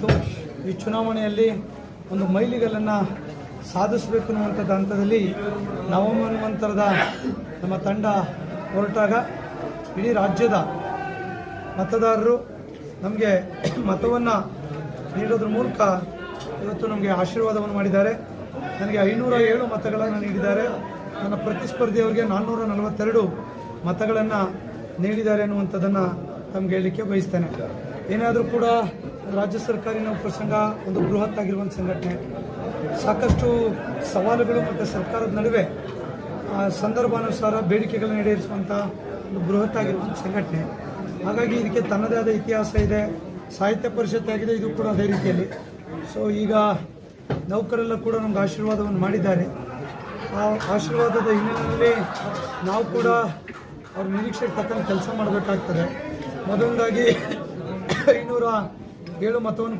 ಇತ್ತು ಈ ಚುನಾವಣೆಯಲ್ಲಿ ಒಂದು ಮೈಲಿಗಲ್ಲನ್ನು ಸಾಧಿಸಬೇಕು ಅನ್ನುವಂಥದ್ದು ಹಂತದಲ್ಲಿ ನವಮನ್ವಂತರದ ನಮ್ಮ ತಂಡ ಹೊರಟಾಗ ಇಡೀ ರಾಜ್ಯದ ಮತದಾರರು ನಮಗೆ ಮತವನ್ನು ನೀಡೋದ್ರ ಮೂಲಕ ಇವತ್ತು ನಮಗೆ ಆಶೀರ್ವಾದವನ್ನು ಮಾಡಿದ್ದಾರೆ. ನನಗೆ ಐನೂರ ಏಳು ಮತಗಳನ್ನು ನೀಡಿದ್ದಾರೆ. ನನ್ನ ಪ್ರತಿಸ್ಪರ್ಧಿಯವರಿಗೆ ನಾನ್ನೂರ ನಲವತ್ತೆರಡು ಮತಗಳನ್ನು ನೀಡಿದ್ದಾರೆ ಅನ್ನುವಂಥದ್ದನ್ನು ತಮ್ಗೆ ಹೇಳಲಿಕ್ಕೆ ಬಯಸ್ತೇನೆ. ಏನಾದರೂ ಕೂಡ ರಾಜ್ಯ ಸರ್ಕಾರಿ ನೌಕರ ಸಂಘ ಒಂದು ಬೃಹತ್ ಆಗಿರುವಂಥ ಸಂಘಟನೆ. ಸಾಕಷ್ಟು ಸವಾಲುಗಳು ಮತ್ತು ಸರ್ಕಾರದ ನಡುವೆ ಆ, ಸಂದರ್ಭಾನುಸಾರ ಬೇಡಿಕೆಗಳನ್ನು ಈಡೇರಿಸುವಂಥ ಒಂದು ಬೃಹತ್ ಆಗಿರುವಂಥ ಸಂಘಟನೆ. ಹಾಗಾಗಿ ಇದಕ್ಕೆ ತನ್ನದೇ ಆದ ಇತಿಹಾಸ ಇದೆ ಸಾಹಿತ್ಯ ಪರಿಷತ್ ಆಗಿದೆ ಇದು ಕೂಡ ಅದೇ ರೀತಿಯಲ್ಲಿ. ಸೊ ಈಗ ನೌಕರೆಲ್ಲ ಕೂಡ ನಮ್ಗೆ ಆಶೀರ್ವಾದವನ್ನು ಮಾಡಿದ್ದಾರೆ. ಆ ಆಶೀರ್ವಾದದ ಹಿನ್ನೆಲೆಯಲ್ಲಿ ನಾವು ಕೂಡ ಅವ್ರ ನಿರೀಕ್ಷೆಗೆ ತಕ್ಕಂಗೆ ಕೆಲಸ ಮಾಡಬೇಕಾಗ್ತದೆ. ಮೊದಲನೇದಾಗಿ ಐನೂರ ಏಳು ಮತವನ್ನು